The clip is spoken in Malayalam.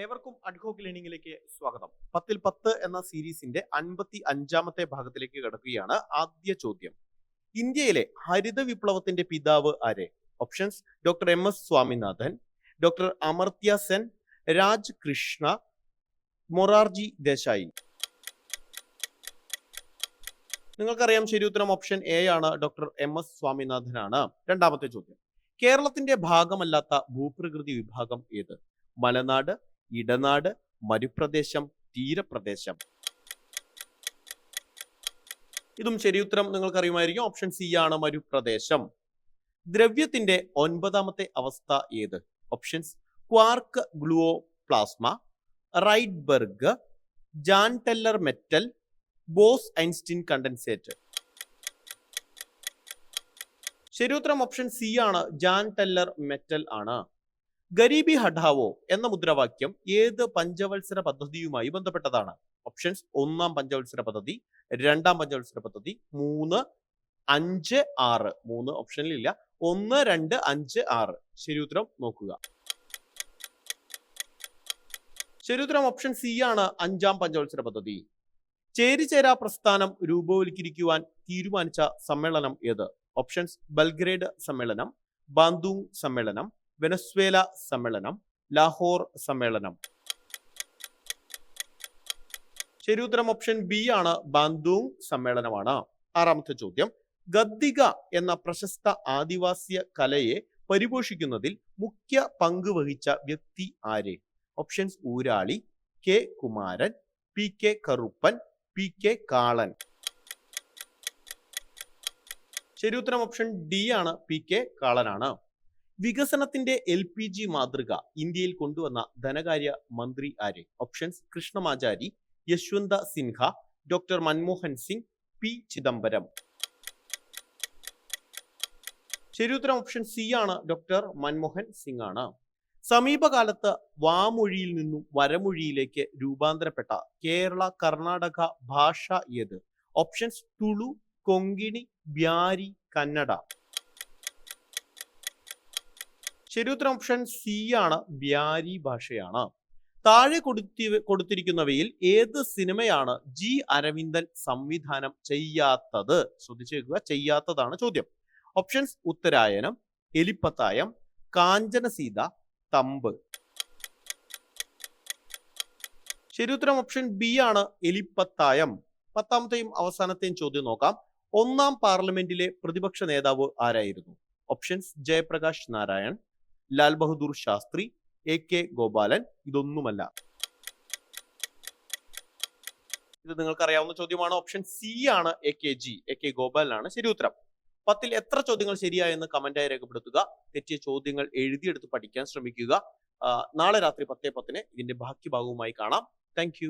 ഏവർക്കും അഡ്ഹോക്ക് ലേണിംഗിലേക്ക് സ്വാഗതം. പത്തിൽ പത്ത് എന്ന സീരീസിന്റെ അൻപത്തി അഞ്ചാമത്തെ ഭാഗത്തിലേക്ക് കടക്കുകയാണ് ആദ്യ ചോദ്യം. ഇന്ത്യയിലെ ഹരിത വിപ്ലവത്തിന്റെ പിതാവ് ആരെ? Options doctor M S Swaminathan doctor Amartya Sen Raj Krishna Morarji Desai. നിങ്ങൾക്കറിയാം ശരി ഉത്തരം ഓപ്ഷൻ എ ആണ്. ഡോക്ടർ എം എസ് സ്വാമിനാഥനാണ്. രണ്ടാമത്തെ ചോദ്യം. കേരളത്തിന്റെ ഭാഗമല്ലാത്ത ഭൂപ്രകൃതി വിഭാഗം ഏത്? മലനാട് ഇടനാട് മരുപ്രദേശം തീരപ്രദേശം. ഇതും ശരിയുത്തരം നിങ്ങൾക്കറിയുമായിരിക്കും. ഓപ്ഷൻ സി ആണ് മരുപ്രദേശം. ദ്രവ്യത്തിന്റെ ഒൻപതാമത്തെ അവസ്ഥ ഏത്? Options quark gluon plasma Rydberg Jahn Teller metal Bose Einstein condensate. ശരിയുത്തരം ഓപ്ഷൻ സി ആണ്. ജാൻ ടെല്ലർ മെറ്റൽ ആണ്. ഗരീബി ഹഠാവോ എന്ന മുദ്രാവാക്യം ഏത് പഞ്ചവത്സര പദ്ധതിയുമായി ബന്ധപ്പെട്ടതാണ്? ഓപ്ഷൻസ് ഒന്നാം പഞ്ചവത്സര പദ്ധതി രണ്ടാം പഞ്ചവത്സര പദ്ധതി മൂന്ന് അഞ്ച് ആറ്. മൂന്ന് ഓപ്ഷനിലില്ല ഒന്ന് രണ്ട് അഞ്ച് ആറ്. ശരി ഉത്തരം നോക്കുക. ശരി ഉത്തരം ഓപ്ഷൻ സി ആണ് അഞ്ചാം പഞ്ചവത്സര പദ്ധതി. ചേരിചേരാ പ്രസ്ഥാനം രൂപവൽക്കരിക്കുവാൻ തീരുമാനിച്ച സമ്മേളനം ഏത്? ഓപ്ഷൻസ് ബൽഗ്രേഡ് സമ്മേളനം ബാന്തുങ് സമ്മേളനം വെനസ്വേല സമ്മേളനം ലാഹോർ സമ്മേളനം. ശരി ഉത്തരം ഓപ്ഷൻ ബി ആണ് ബാന്തുങ് സമ്മേളനമാണ്. ആറാമത്തെ ചോദ്യം. ഗദ്ദിക എന്ന പ്രശസ്ത ആദിവാസിയ കലയെ പരിപോഷിക്കുന്നതിൽ മുഖ്യ പങ്ക് വഹിച്ച വ്യക്തി ആര്? Options Urali K Kumaran P K Karuppan P K Kalan. ശരി ഉത്തരം ഓപ്ഷൻ ഡി ആണ് പി കെ കാളനാണ്. വികസനത്തിന്റെ എൽ പി ജി മാതൃക ഇന്ത്യയിൽ കൊണ്ടുവന്ന ധനകാര്യ മന്ത്രി ആര്? Options Krishnamachari Yashwant Sinha doctor Manmohan Singh P Chidambaram. ശരിയുത്തരം ഓപ്ഷൻ സി ആണ്. ഡോക്ടർ മൻമോഹൻ സിംഗ് ആണ്. സമീപകാലത്ത് വാമൊഴിയിൽ നിന്നും വരമൊഴിയിലേക്ക് രൂപാന്തരപ്പെട്ട കേരള കർണാടക ഭാഷ ഏത്? ഓപ്ഷൻസ് തുളു കൊങ്കിണി ബ്യാരി കന്നഡ. ശരിയുത്തരം ഓപ്ഷൻ സി ആണ് ബ്യാരി ഭാഷയാണ്. താഴെ കൊടുത്തി കൊടുത്തിരിക്കുന്നവയിൽ ഏത് സിനിമയാണ് ജി അരവിന്ദൻ സംവിധാനം ചെയ്യാത്തത്? ശ്രദ്ധിച്ചു വെക്കുക ചെയ്യാത്തതാണ് ചോദ്യം. ഓപ്ഷൻസ് ഉത്തരായനം എലിപ്പത്തായം കാഞ്ചനസീത തമ്പ്. ശരിയുത്തരം ഓപ്ഷൻ ബി ആണ് എലിപ്പത്തായം. പത്താമത്തെയും അവസാനത്തെയും ചോദ്യം നോക്കാം. ഒന്നാം പാർലമെന്റിലെ പ്രതിപക്ഷ നേതാവ് ആരായിരുന്നു? Options Jayaprakash Narayan Lal Bahadur Shastri A K Gopalan. ഇതൊന്നുമല്ല. ഇത് നിങ്ങൾക്ക് അറിയാവുന്ന ചോദ്യമാണ്. ഓപ്ഷൻ സി ആണ് A K G. A K ഗോപാലനാണ് ശരി ഉത്തരം. പത്തിൽ എത്ര ചോദ്യങ്ങൾ ശരിയായെന്ന് കമന്റായി രേഖപ്പെടുത്തുക തെറ്റിയ ചോദ്യങ്ങൾ എഴുതിയെടുത്ത് പഠിക്കാൻ ശ്രമിക്കുക. നാളെ രാത്രി പത്തേ പത്തിന് ഇതിന്റെ ബാക്കി ഭാഗവുമായി കാണാം. താങ്ക്